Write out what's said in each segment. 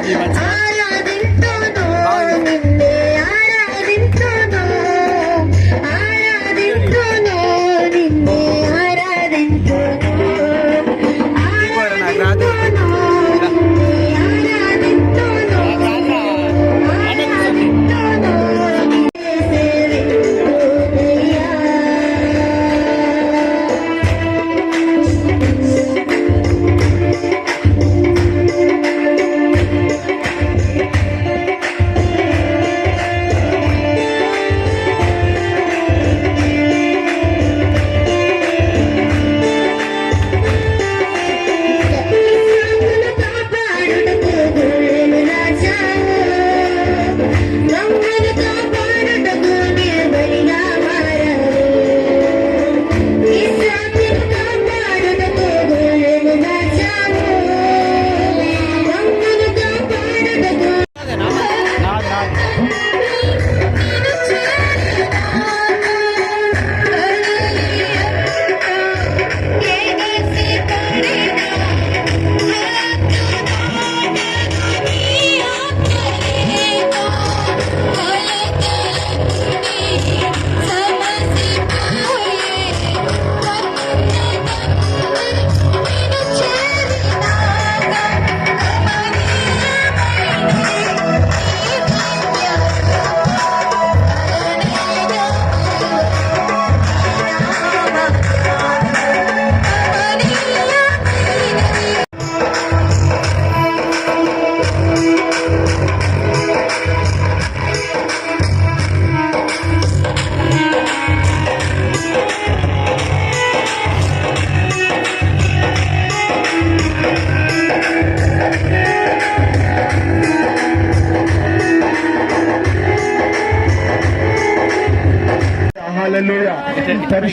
你们。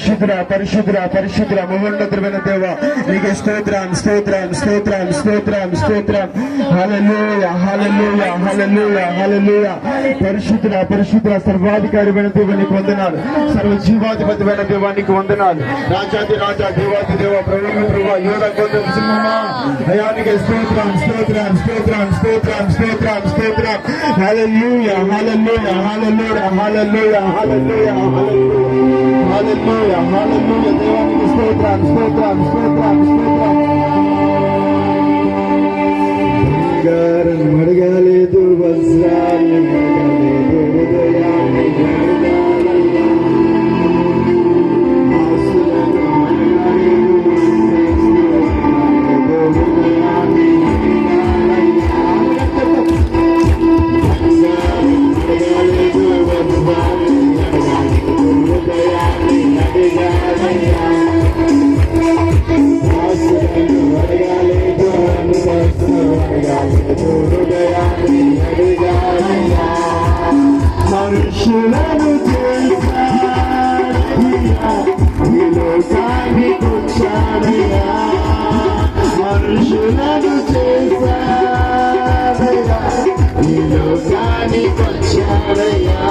పరిశుద్ర పరిశుద్ధుల పరిశుద్ధుల మహోన్నతమైన దేవ. నీకు స్తోత్రం స్తోత్రం స్తోత్రం స్తోత్రం స్తోత్రం. హలలోయ హలలోయ హలలోయ హలలోయ పరిశుద్ర పరిశుద్ర సర్వాధికారమైన దేవ నీకు వందనాలు. సర్వ జీవాధిపతిమైన దేవానికి వందనాలు. రాజాది రాజా దేవాది దేవ ప్రభు ప్రభు యోగ గోత్రం సింహమా. దయానికి స్తోత్రం స్తోత్రం స్తోత్రం స్తోత్రం స్తోత్రం స్తోత్రం. హలలోయ హలలోయ హలలోయ హలలోయ హలలోయ హల్లెలూయా. Aleluia, aleluia, Deus, pedrados, pedrados, pedrados, pedrados. Garam, margaledu, vasali, margaledu, udayani, మనుషులను చేశాడయ్యా, ఈ లోకానికి వచ్చాడయ్యా. మనుషులను చేశాడయ్యా, ఈ లోకానికి వచ్చాడయ్యా.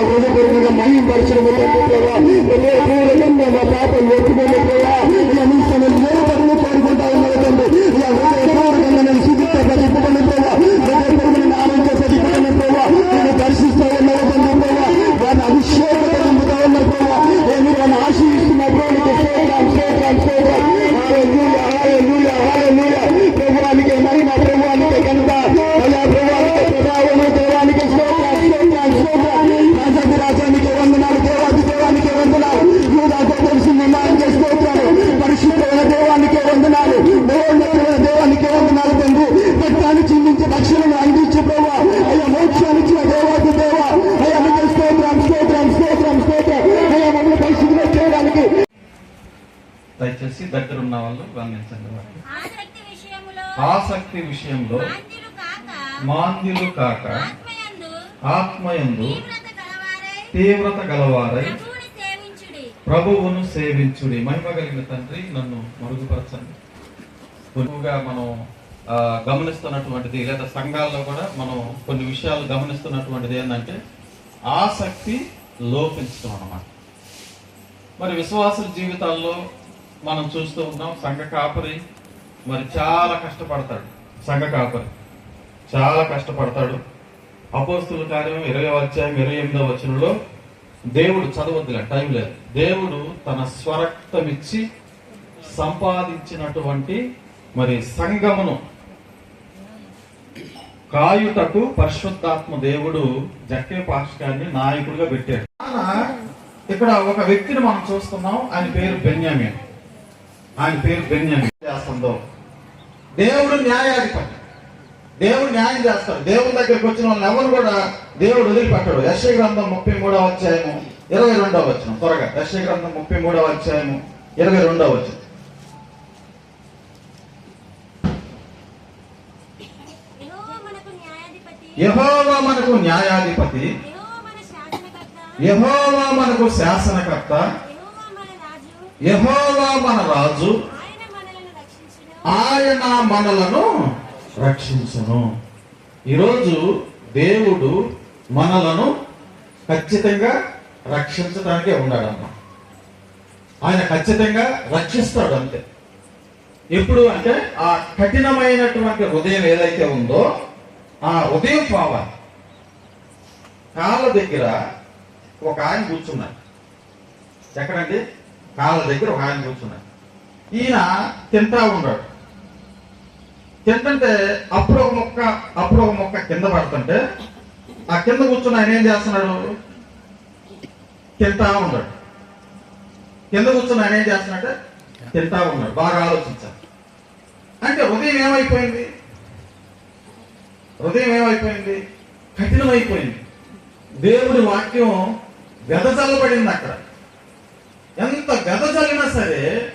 హృదయపూర్వకంగా మహిం దయచేసి దగ్గర ఉన్న వాళ్ళు గమనించండి. ఆసక్తి విషయంలో మాంద్యులు కాక ఆత్మయందు తీవ్రత గలవారై ప్రభువుని సేవించుడి. మహిమ కలిగిన తండ్రి నన్ను మరుగుపరచండి. ఎక్కువగా మనం ఆ, గమనిస్తున్నటువంటిది లేదా సంఘాల్లో కూడా మనం కొన్ని విషయాలు గమనిస్తున్నటువంటిది ఏంటంటే ఆసక్తి లోపించడం అన్నమాట. మరి విశ్వాసుల జీవితాల్లో మనం చూస్తూ ఉన్నాం సంఘ కాపరి మరి చాలా కష్టపడతాడు. సంఘ కాపరి చాలా కష్టపడతాడు. అపోస్తుల కార్యం ఇరవై అధ్యాయం ఇరవై ఎనిమిదో వచనంలో దేవుడు చదవద్దులే టైం లేదు. దేవుడు తన స్వరక్తమిచ్చి సంపాదించినటువంటి మరి సంఘమును కాయుటకు పరిశుద్ధాత్మ దేవుడు జక్కే పాస్కాన్ని నాయకుడిగా పెట్టాడు. ఇక్కడ ఒక వ్యక్తిని మనం చూస్తున్నాం. ఆయన పేరు బెన్యామిన్. ఆయన పేరు బెన్యామిన్. చేస్తుందో? దేవుడు న్యాయాధిపతి. దేవుడు న్యాయం చేస్తాడు. దేవుని దగ్గరికి వచ్చిన వాళ్ళని ఎవరు కూడా దేవుడు వదిలిపెట్టాడు. యశ గ్రంథం ముప్పై మూడవ అధ్యాయము ఇరవై రెండవ వచ్చిన త్వరగా. యశ గ్రంథం ముప్పై మూడవ అధ్యాయము ఇరవై రెండవ వచ్చిన యెహోవా మనకు న్యాయాధిపతి. యహోవా మనకు శాసనకర్త. రాజు యహోవా మన రాజు. ఆయన మనలను రక్షించను. ఈరోజు దేవుడు మనలను ఖచ్చితంగా రక్షించడానికే ఉన్నాడమ్మ. ఆయన ఖచ్చితంగా రక్షిస్తాడు అంతే. ఎప్పుడు అంటే ఆ కఠినమైనటువంటి హృదయం ఏదైతే ఉందో ఆ హృదయం పోవాలి కాళ్ళ దగ్గర ఒక ఆయన కూర్చున్నాడు ఎక్కడండి? కాళ్ళ దగ్గర ఒక ఆయన కూర్చున్నాడు ఈయన తింటా ఉన్నాడు. తింటుంటే అప్పుడు ఒక మొక్క అప్పుడు ఒక మొక్క కింద పడుతుంటే ఆ కింద కూర్చున్న ఆయన ఏం చేస్తున్నాడు? తింటా ఉన్నాడు. కింద కూర్చున్న ఆయన ఏం చేస్తున్నాడంటే తింటా ఉన్నాడు. బాగా ఆలోచించాలి. అంటే హృదయం ఏమైపోయింది? హృదయం ఏమైపోయింది? కఠినమైపోయింది. దేవుడి వాక్యం వెదజల్లబడింది అక్కడ. ఎంత వెదజల్లినా సరే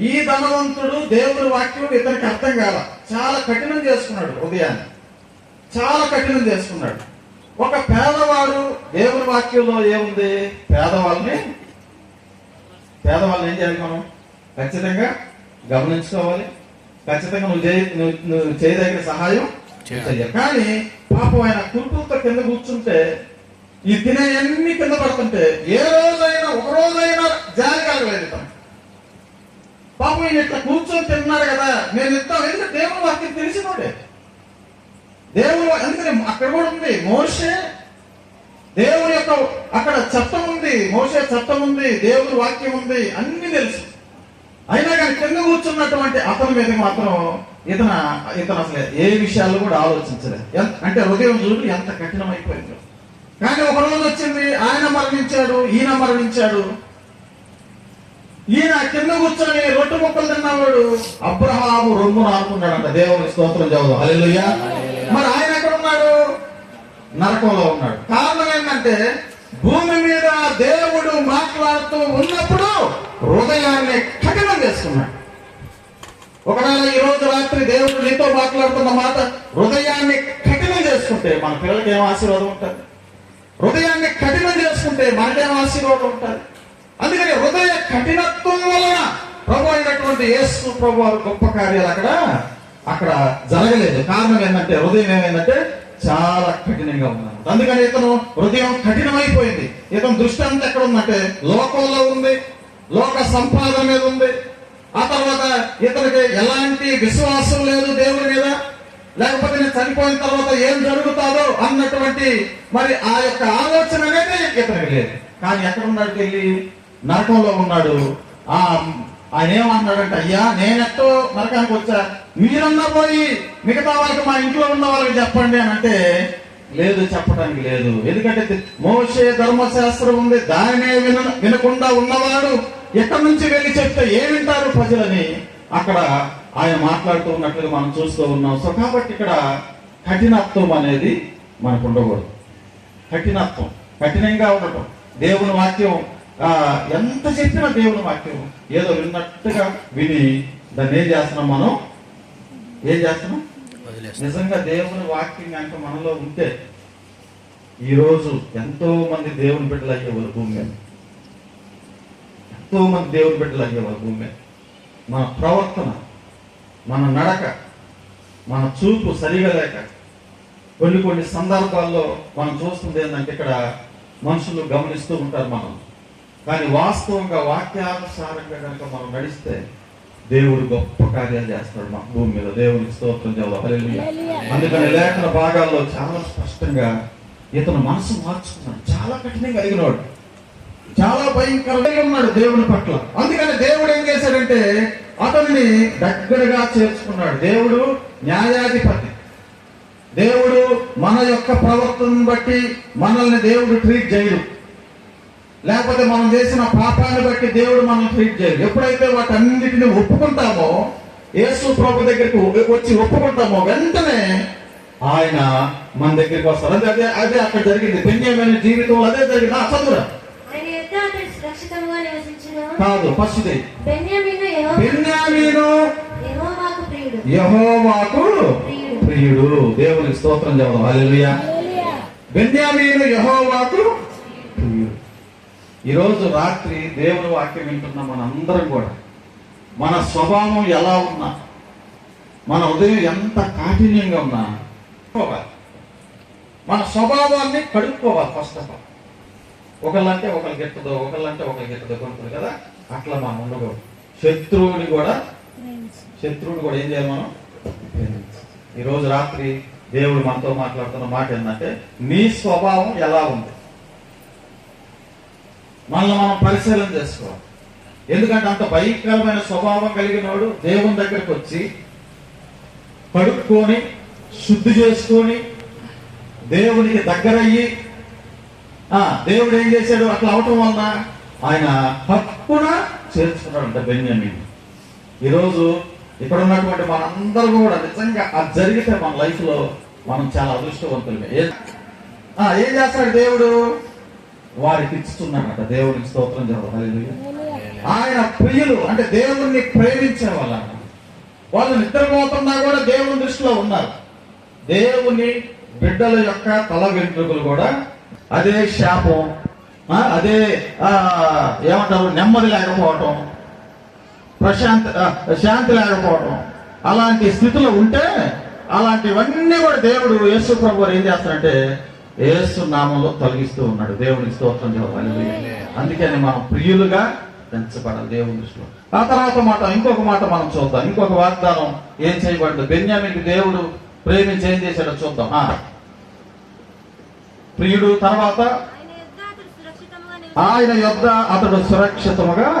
ఈ ధనవంతుడు దేవుడి వాక్యం ఇతనికి అర్థం కాల. చాలా కఠినం చేసుకున్నాడు హృదయాన్ని చాలా కఠినం చేసుకున్నాడు. ఒక పేదవాడు దేవుడి వాక్యంలో ఏముంది? పేదవాళ్ళని పేదవాళ్ళని ఏం చేయాలి మనం? ఖచ్చితంగా గమనించుకోవాలి. ఖచ్చితంగా నువ్వు చేయ నువ్వు- చేయదగిన సహాయం చేయాలి. కానీ పాపం ఆయన కురుకులతో కింద కూర్చుంటే ఈ తినేయన్ని కింద పడుతుంటే ఏ రోజైనా ఒక రోజైనా జాలి కలగలేదు తను పాపం ఈయన ఇట్లా కూర్చొని తిన్నాడు కదా నేను ఇస్తాం ఎందుకంటే దేవుడు వాక్యం తెలిసినోడే దేవుడు ఎందుకని అక్కడ కూడా ఉంది మోషే. దేవుని యొక్క అక్కడ చట్టం ఉంది మోసే చట్టం ఉంది దేవుని వాక్యం ఉంది అన్ని తెలుసు. అయినా కానీ కింద కూర్చున్నటువంటి అతని మీద మాత్రం ఇతన ఇతను అసలు ఏ విషయాల్లో కూడా ఆలోచించలేదు. అంటే హృదయం చూడు ఎంత కఠినమైపోయిందో. కానీ ఒక రోజు వచ్చింది ఆయన మరణించాడు ఈయన మరణించాడు. ఈయన కింద కూర్చొని రొట్టె ముక్కలు తిన్నవాడు అబ్రహాము రొమ్ము నానుకున్నాడంట దేవుని స్తోత్రం చదువు హల్లెలూయా. మరి ఆయన ఎక్కడ ఉన్నాడు? నరకంలో ఉన్నాడు. కారణం ఏంటంటే భూమి మీద దేవుడు మాట్లాడుతూ ఉన్నప్పుడు హృదయాన్ని కఠినం చేసుకున్నాడు. ఒకవేళ ఈ రోజు రాత్రి దేవుడు నీతో మాట్లాడుతున్న మాట హృదయాన్ని కఠినం చేసుకుంటే మన పిల్లలకి ఏం ఆశీర్వాదం ఉంటుంది? హృదయాన్ని కఠినం చేసుకుంటే మనకేం ఆశీర్వాదం ఉంటుంది. అందుకని హృదయ కఠినత్వం వలన ప్రభు అయినటువంటి యేసు ప్రభు వారి గొప్ప కార్యాలు అక్కడ అక్కడ జరగలేదు. కారణం ఏంటంటే హృదయం ఏమైందంటే చాలా కఠినంగా ఉన్నాడు అందుకని ఇతను హృదయం కఠినమైపోయింది. ఇతను దృష్టి అంతా ఎక్కడ ఉందంటే లోకంలో ఉంది లోక సంపాదన మీద ఉంది. ఆ తర్వాత ఇతనికి ఎలాంటి విశ్వాసం లేదు దేవుడి మీద. లేకపోతే నేను చనిపోయిన తర్వాత ఏం జరుగుతాదో అన్నటువంటి మరి ఆ యొక్క ఆలోచన అనేది ఇతనికి లేదు. కానీ ఎక్కడ ఉన్నాడు వెళ్ళి నరకంలో ఉన్నాడు. ఆ ఆయన ఏమన్నాడంటే అయ్యా నేనెట్టో నరకానికి వచ్చా. మీరన్నా పోయి మిగతా వాళ్ళకి మా ఇంట్లో ఉన్న వాళ్ళకి చెప్పండి అని అంటే లేదు చెప్పడానికి లేదు. ఎందుకంటే మోసే ధర్మశాస్త్రం ఉంది. దానినే విన వినకుండా ఉన్నవాడు ఎక్కడి నుంచి వెళ్ళి చెప్తే ఏమింటారు ప్రజలని? అక్కడ ఆయన మాట్లాడుతూ ఉన్నట్లుగా మనం చూస్తూ ఉన్నాం. సో కాబట్టి ఇక్కడ కఠినత్వం అనేది మనకు ఉండకూడదు. కఠినత్వం. కఠినంగా ఉండటం దేవుని వాక్యం ఎంత చెప్పినా దేవుని వాక్యం ఏదో విన్నట్టుగా విని దాన్ని ఏం చేస్తున్నాం మనం? ఏం చేస్తున్నాం? నిజంగా దేవుని వాక్యం కనుక మనలో ఉంటే ఈ రోజు ఎంతో మంది దేవుని బిడ్డలు అయ్యేవాళ్ళు భూమి మీద. ఎంతో మంది దేవుని బిడ్డలు అయ్యేవాళ్ళు భూమి మీద. మన ప్రవర్తన మన నడక మన చూపు సరిగా లేక కొన్ని కొన్ని సందర్భాల్లో మనం చూస్తుంది ఏంటంటే ఇక్కడ మనుషులు గమనిస్తూ ఉంటారు మనం. కానీ వాస్తవంగా వాక్యానుసారంగా కనుక మనం నడిస్తే దేవుడు గొప్ప కార్యాలు చేస్తాడు మా భూమి మీద. దేవునికి స్తోత్రం చేయాలి అందుకని లేఖన భాగాల్లో చాలా స్పష్టంగా ఇతను మనసు మార్చుకున్నాడు. చాలా కఠినంగా అడిగినాడు చాలా భయంకరంగా ఉన్నాడు దేవుని పట్ల. అందుకని దేవుడు ఏం చేశాడంటే అతన్ని దగ్గరగా చేర్చుకున్నాడు. దేవుడు న్యాయాధిపతి. దేవుడు మన యొక్క ప్రవర్తనను బట్టి మనల్ని దేవుడు ట్రీట్ చేయడు. లేకపోతే మనం చేసిన పాపాన్ని బట్టి దేవుడు మనల్ని ట్రీట్ చేయడు. ఎప్పుడైతే వాటన్నిటిని ఒప్పుకుంటామో యేసు ప్రభు దగ్గరికి వచ్చి ఒప్పుకుంటామో వెంటనే ఆయన మన దగ్గరికి వస్తారు. అదే అదే అక్కడ జరిగింది. పెన్యమైన జీవితంలో అదే జరిగింది. ఆ చదువురా. సురక్షితంగా నివసించిన కాదు ఫస్ట్ బెన్యామీను బెన్యామీను యెహోవాకు ప్రియుడు. యహోవాకు ప్రియుడు. దేవునికి స్తోత్రం చెబుదాం. హల్లెలూయా. బెన్యామీను యహోవాకు ప్రియుడు. ఈరోజు రాత్రి దేవుని వాక్యం వింటున్న మనందరం కూడా మన స్వభావం ఎలా ఉన్నా మన ఉదయం ఎంత కాఠిన్యంగా ఉన్నా. మన స్వభావాన్ని కడుక్కోవాలి ఫస్ట్ ఆఫ్ ఆల్ ఒకళ్ళంటే ఒకరికి ఎత్తదో ఒకళ్ళంటే ఒకరికి ఎత్తదో కొనుక్కోదు కదా? అట్లా మనం ఉండకూడదు. శత్రువుని కూడా శత్రువుని కూడా ఏం చేయాలి మనం? ఈ రోజు రాత్రి దేవుడు మనతో మాట్లాడుతున్న మాట ఏంటంటే నీ స్వభావం ఎలా ఉంది? మనల్ని మనం పరిశీలన చేసుకోవాలి. ఎందుకంటే అంత భయంకరమైన స్వభావం కలిగినోడు దేవుని దగ్గరికి వచ్చి కడుక్కొని శుద్ధి చేసుకొని దేవునికి దగ్గరయ్యి దేవుడు ఏం చేశాడు? అట్లా అవటం వలన ఆయన హక్కున చేర్చుకున్నాడంట బెన్యామిన్. ఈరోజు ఇక్కడ ఉన్నటువంటి మనందరూ కూడా నిజంగా అది జరిగితే మన లైఫ్లో మనం చాలా అదృష్టవంతులమే. ఏ- ఏం చేస్తాడు దేవుడు? వారికి ఇస్తున్నాడట దేవునికి స్తోత్రం చదవాలి ఆయన ప్రియులు అంటే దేవుణ్ణి ప్రేమించే వాళ్ళన్న వాళ్ళు నిద్రపోతున్నా కూడా దేవుని దృష్టిలో ఉన్నారు. దేవుని బిడ్డల యొక్క తల వెంట్రుకలు కూడా అదే శాపం. అదే ఏమంటారు నెమ్మది లేకపోవటం. ప్రశాంతి శాంతి లేకపోవటం. అలాంటి స్థితిలో ఉంటే అలాంటివన్నీ కూడా దేవుడు యేసు ప్రభు ఏం చేస్తారంటే యేసు నామంలో తొలగిస్తూ ఉన్నాడు. దేవునికి స్తోత్రం చెప్పాలి అందుకని మనం ప్రియులుగా పెంచబడాలి దేవుని దృష్టిలో. ఆ తర్వాత మాట ఇంకొక మాట మనం చూద్దాం. ఇంకొక వాగ్దానం ఏం చేయబడింది. బెన్యామికి దేవుడు ప్రేమించి ఏం చేశాడో చూద్దాం. ఆ. ప్రియుడు తర్వాత ఆయన యుద్ధ అతడు ఆయన యొద్ద అతడు సురక్షితంగా నివసించిన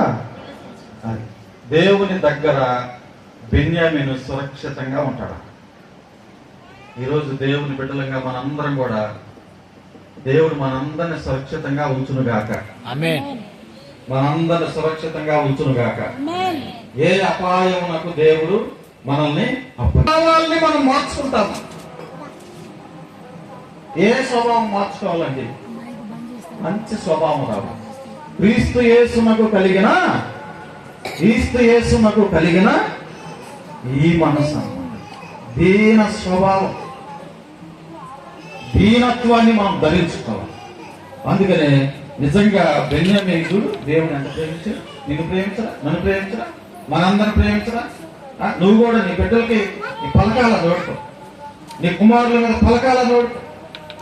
సురక్షితముగా. దేవుని దగ్గర బెన్యామీను సురక్షితంగా ఉంటాడు. ఈరోజు దేవుని బిడ్డలంగా మనందరం కూడా దేవుడు మనందరిని సురక్షితంగా ఉంచునుగాక. ఆమేన్. మనందరిని సురక్షితంగా ఉంచునుగాక. ఏ అపాయమునకు దేవుడు మనల్ని అపాయాల్ని మనం మార్చుకుంటాం ఏ స్వభావం మార్చుకోవాలండి? మంచి స్వభావం రావాలి. క్రీస్తు యేసునకు కలిగిన క్రీస్తు యేసునకు కలిగిన ఈ మనసు. దీన స్వభావం. దీనత్వాన్ని మనం ధరించుకోవాలి. అందుకనే నిజంగా బెన్యామీనుడు దేవుని ఎంత ప్రేమించరా నిన్ను ప్రేమించరా నన్ను ప్రేమించరా మనందరిని ప్రేమించరా ఆ, నువ్వు కూడా నీ బిడ్డలకి నీ పలకాల చూడటం నీ కుమారుల మీద పలకాల నోడు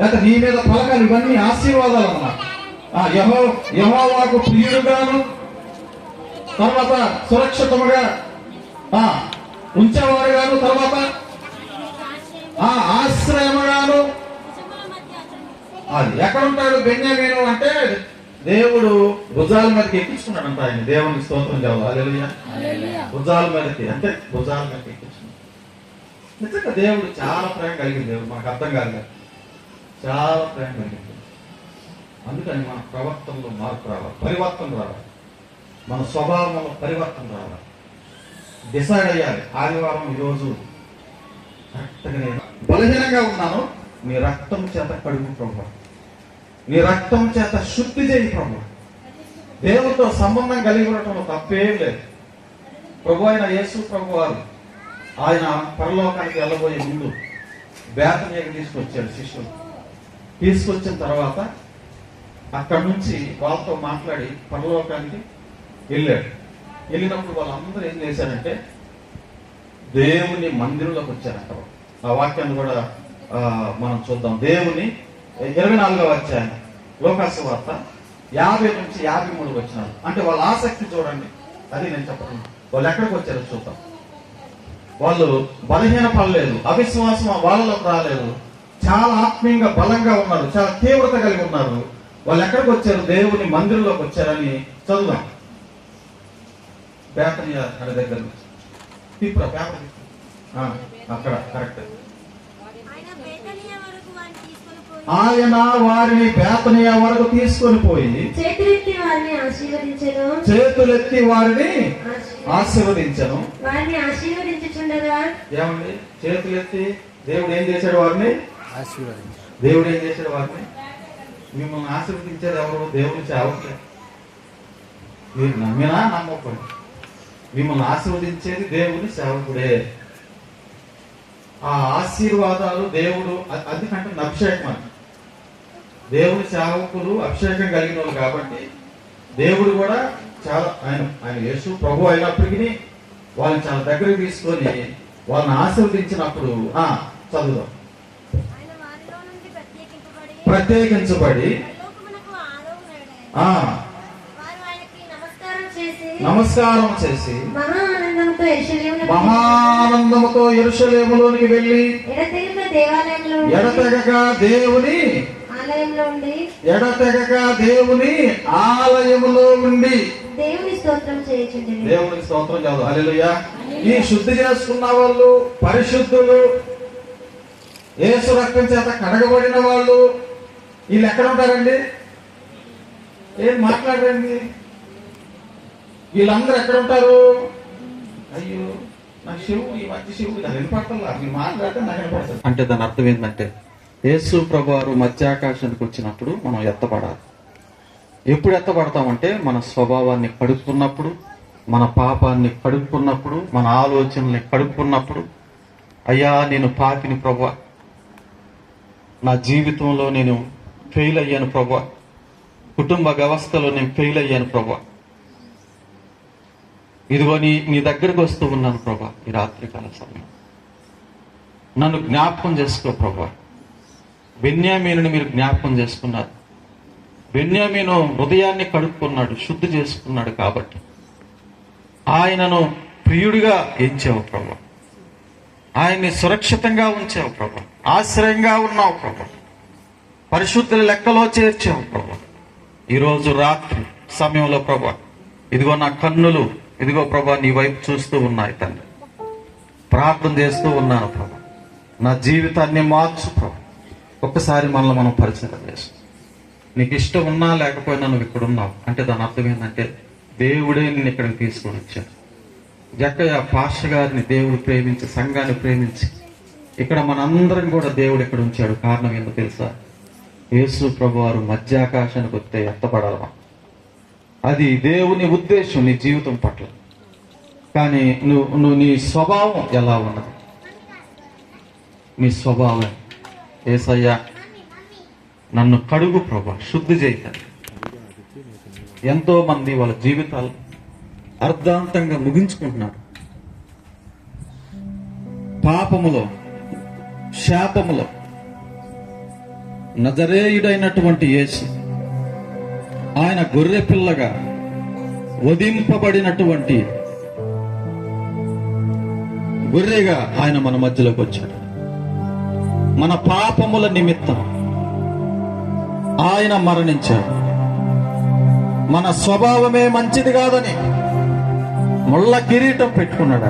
లేకపోతే నీ మీద పలకాలు. ఇవన్నీ ఆశీర్వాదాలు అన్నమాట ఆ యహో యహోవాకు ప్రియుడుగాను తర్వాత సురక్షితముగా ఆ ఉంచేవారుగాను తర్వాత ఆ ఆశ్రయముగాను. అది ఎక్కడ ఉంటాడు బెన్యామీను అంటే దేవుడు భుజాల మీదకి ఎక్కించుకున్నాడంట ఆయన. దేవుని స్తోత్రం చదవాలి భుజాల మీదకి అంటే భుజాల మీదకి ఎక్కించుకున్నాడు. నిజంగా దేవుడు చాలా ప్రేమ కలిగింది దేవుడు. మనకు అర్థం కాదు చాలా టైం కలిగింది అందుకని మన ప్రవర్తనలో మార్పు రావాలి. పరివర్తన రావాలి. మన స్వభావంలో పరివర్తన రావాలి. డిసైడ్ అయ్యాలి. ఆదివారం ఈరోజు కరెక్ట్గా నేను బలహీనంగా ఉన్నాను. నీ రక్తం చేత కడుగు ప్రభు. నీ రక్తం చేత శుద్ధి చేయి ప్రభు. దేవుడితో సంబంధం కలిగి ఉండటంలో తప్పేం లేదు. ప్రభు అయిన యేసు ప్రభు వారు ఆయన పరలోకానికి వెళ్ళబోయే ముందు బేతనీయకు తీసుకొచ్చాడు శిష్యులు. తీసుకొచ్చిన తర్వాత అక్కడి నుంచి వాళ్ళతో మాట్లాడి పరలోకానికి వెళ్ళాడు. వెళ్ళినప్పుడు వాళ్ళందరూ ఏం చేశారంటే దేవుని మందిరంలోకి వచ్చారంట ఆ వాక్యాన్ని కూడా మనం చూద్దాం. దేవుని ఇరవై నాలుగో వచ్చాయన లోకాసు వార్త యాభై నుంచి యాభై మూడు వచ్చినారు అంటే వాళ్ళ ఆసక్తి చూడండి. అది నేను చెప్పను. వాళ్ళు ఎక్కడికి వచ్చారో చూద్దాం. వాళ్ళు బలహీన పడలేదు అవిశ్వాసం వాళ్ళలోకి రాలేదు. చాలా ఆత్మీయంగా బలంగా ఉన్నారు చాలా తీవ్రత కలిగి ఉన్నారు. వాళ్ళు ఎక్కడికి వచ్చారు? దేవుని మందిరంలోకి వచ్చారని చదువుదాం. బేతనీయ అక్కడ దగ్గర పేపర్ అక్కడ కరెక్ట్. ఆయన వారిని బేతనీయ వరకు తీసుకొని పోయి చేతులెత్తి వారిని ఆశీర్వదించను. చేతులెత్తి వారిని ఆశీ- ఆశీర్వదించను. వారిని ఆశీర్వదించుచుండగా ఏమండి? చేతులెత్తి దేవుడు ఏం చేశాడు వారిని? దేవుడు ఏం చేశాడు వారిని? మిమ్మల్ని ఆశీర్వదించారు ఎవరు? దేవుని సేవకులే మీరు నమ్మినా నమ్మకండి మిమ్మల్ని ఆశీర్వదించేది దేవుని సేవకుడే. ఆ ఆశీర్వాదాలు దేవుడు అది అంటే అభిషేకం అని దేవుని సేవకులు అభిషేకం కలిగిన వాళ్ళు కాబట్టి దేవుడు కూడా చాలా ఆయన ఆయన యేసు ప్రభు అయినప్పటికీ వాళ్ళని చాలా దగ్గరికి తీసుకొని వాళ్ళని ఆశీర్వదించినప్పుడు ఆ చదువుదాం. ప్రత్యేకించబడి నమస్కారం చేసి మహానందముతో ఎరుషలేములోనికి వెళ్ళి ఎడతెగక ఎడతెగక దేవుని ఎడతెగక దేవుని ఆలయములో ఉండి దేవుని స్తోత్రం హల్లెలూయా. ఈ శుద్ధి చేసుకున్న వాళ్ళు పరిశుద్ధులు యేసు రక్తం చేత కడగబడిన వాళ్ళు వీళ్ళు ఎక్కడ ఉంటారండి? ఏం మాట్లాడరండి? వీళ్ళందరూ ఎక్కడ ఉంటారు? అయ్యో నాకు శివుడు ఈ మధ్య శివుడు నాకు మీరు మాట్లాడితే నాకు వినపడతారు అంటే దాని అర్థం ఏంటంటే యేసు ప్రభు వారు మధ్యాకాశానికి వచ్చినప్పుడు మనం ఎత్తపడాలి ఎప్పుడు ఎత్తపడతామంటే మన స్వభావాన్ని కడుక్కున్నప్పుడు మన పాపాన్ని కడుక్కున్నప్పుడు మన ఆలోచనల్ని కడుక్కున్నప్పుడు అయ్యా నేను పాపిని ప్రభా నా జీవితంలో నేను ఫెయిల్ అయ్యాను ప్రభా. కుటుంబ వ్యవస్థలో నేను ఫెయిల్ అయ్యాను ప్రభా. ఇదిగో నీ నీ దగ్గరకు వస్తూ ఉన్నాను ప్రభా ఈ రాత్రికాల సమయం నన్ను జ్ఞాపకం చేసుకో ప్రభా. బెన్యామీనుని మీరు జ్ఞాపకం చేసుకున్నారు. బెన్యామీను హృదయాన్ని కడుక్కున్నాడు శుద్ధి చేసుకున్నాడు కాబట్టి. ఆయనను ప్రియుడిగా ఎంచావు ప్రభా. ఆయన్ని సురక్షితంగా ఉంచావు ప్రభా. ఆశ్రయంగా ఉన్నావు ప్రభా. పరిశుద్ధుల లెక్కలో చేర్చావు ప్రభా. ఈరోజు రాత్రి సమయంలో ప్రభా ఇదిగో నా కన్నులు ఇదిగో ప్రభా నీ వైపు చూస్తూ ఉన్నాయి తండ్రి ప్రార్థన చేస్తూ ఉన్నాను ప్రభా. నా జీవితాన్ని మార్చు ప్రభా. ఒక్కసారి మనల్ని మనం పరిచయం చేస్తాం నీకు ఇష్టం ఉన్నా లేకపోయినా నువ్వు ఇక్కడ ఉన్నావు. అంటే దాని అర్థం ఏంటంటే దేవుడే నేను ఇక్కడికి తీసుకొని వచ్చాను జక్కయ్య పాష గారిని దేవుడు ప్రేమించి సంఘాన్ని ప్రేమించి ఇక్కడ మనందరం కూడా దేవుడు ఇక్కడ ఉంచాడు. కారణం ఏంటో తెలుసా? యేసు ప్రభు వారు మధ్యాకాశానికి వస్తే ఎత్తపడాలి అది దేవుని ఉద్దేశం నీ జీవితం పట్ల. కానీ నువ్వు నువ్వు నీ స్వభావం ఎలా ఉన్నది? నీ స్వభావం. ఏసయ్యా నన్ను కడుగు ప్రభా శుద్ధి చేయాలి ఎంతో మంది వాళ్ళ జీవితాలు అర్ధాంతంగా ముగించుకుంటున్నారు. పాపములో శాపములో నజరేయుడైనటువంటి యేసు ఆయన గొర్రె పిల్లగా వధింపబడినటువంటి గొర్రెగా ఆయన మన మధ్యలోకి వచ్చాడు. మన పాపముల నిమిత్తం ఆయన మరణించాడు. మన స్వభావమే మంచిది కాదని ముళ్ళ కిరీటం పెట్టుకున్నాడు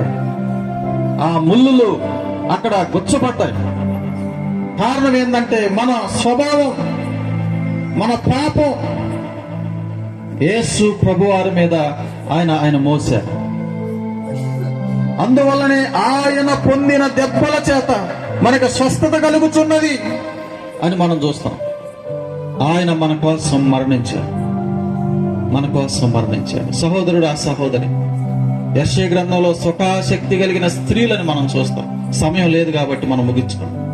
ఆ ముళ్ళులు అక్కడ గుచ్చపడ్డాయి కారణం ఏంటంటే మన స్వభావం మన పాపం. యేసు ప్రభువారి మీద ఆయన ఆయన మోసారు అందువల్లనే ఆయన పొందిన దెబ్బల చేత మనకు స్వస్థత కలుగుతున్నది అని మనం చూస్తాం. ఆయన మన కోసం మరణించాడు. మన కోసం మరణించాడు. సహోదరుడు ఆ సహోదరి యశ్య గ్రంథంలో సుఖాశక్తి కలిగిన స్త్రీలని మనం చూస్తాం. సమయం లేదు కాబట్టి మనం ముగించుకోం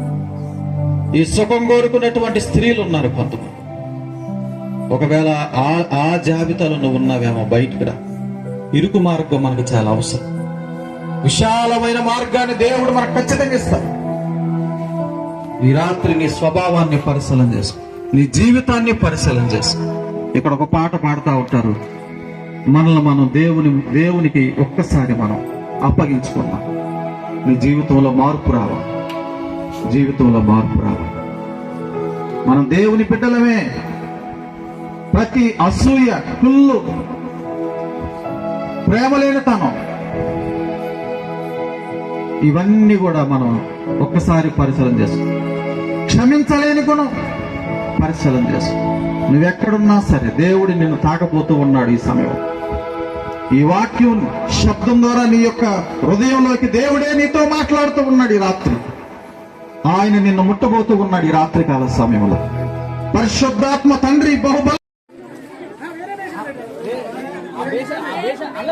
ఈ సుఖం కోరుకున్నటువంటి స్త్రీలు ఉన్నారు కొంతమంది. ఒకవేళ ఆ ఆ జాబితాలో నువ్వు ఉన్నావేమో బయటికి రా. ఇరుకు మార్గం మనకు చాలా అవసరం. విశాలమైన మార్గాన్ని దేవుడు మనకు ఖచ్చితంగా ఇస్తాడు. ఈ రాత్రి నీ స్వభావాన్ని పరిశీలన చేసుకో. నీ జీవితాన్ని పరిశీలన చేసుకో. ఇక్కడ ఒక పాట పాడుతూ ఉంటారు. మనల్ని మనం దేవుని దేవునికి ఒక్కసారి మనం అప్పగించుకున్నాం నీ జీవితంలో మార్పు రావాలి. జీవితంలో మార్పు రావాలి. మనం దేవుని బిడ్డలమే. ప్రతి అసూయ కుళ్ళు ప్రేమలేనితనం ఇవన్నీ కూడా మనం ఒక్కసారి పరిశీలన చేస్తాం. క్షమించలేని గుణం పరిశీలన చేస్తాం. నువ్వెక్కడున్నా సరే దేవుడు నిన్ను తాకపోతూ ఉన్నాడు ఈ సమయం. ఈ వాక్యం శబ్దం ద్వారా నీ యొక్క హృదయంలోకి దేవుడే నీతో మాట్లాడుతూ ఉన్నాడు ఈ రాత్రి. ఆయన నిన్ను ముట్టబోతూ ఉన్నాడు ఈ రాత్రికాల సమయంలో. పరిశుద్ధాత్మ తండ్రి బహుబల అల్ల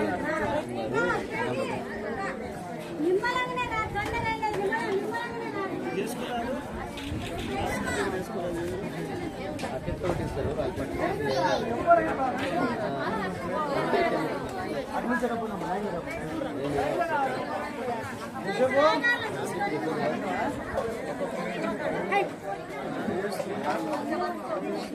అల్ల పోసి ఇంకా అల్ల చూడకరా చూడతా నిమ్మలంగానే రా తొందరగా నిమ్మలంగానే రా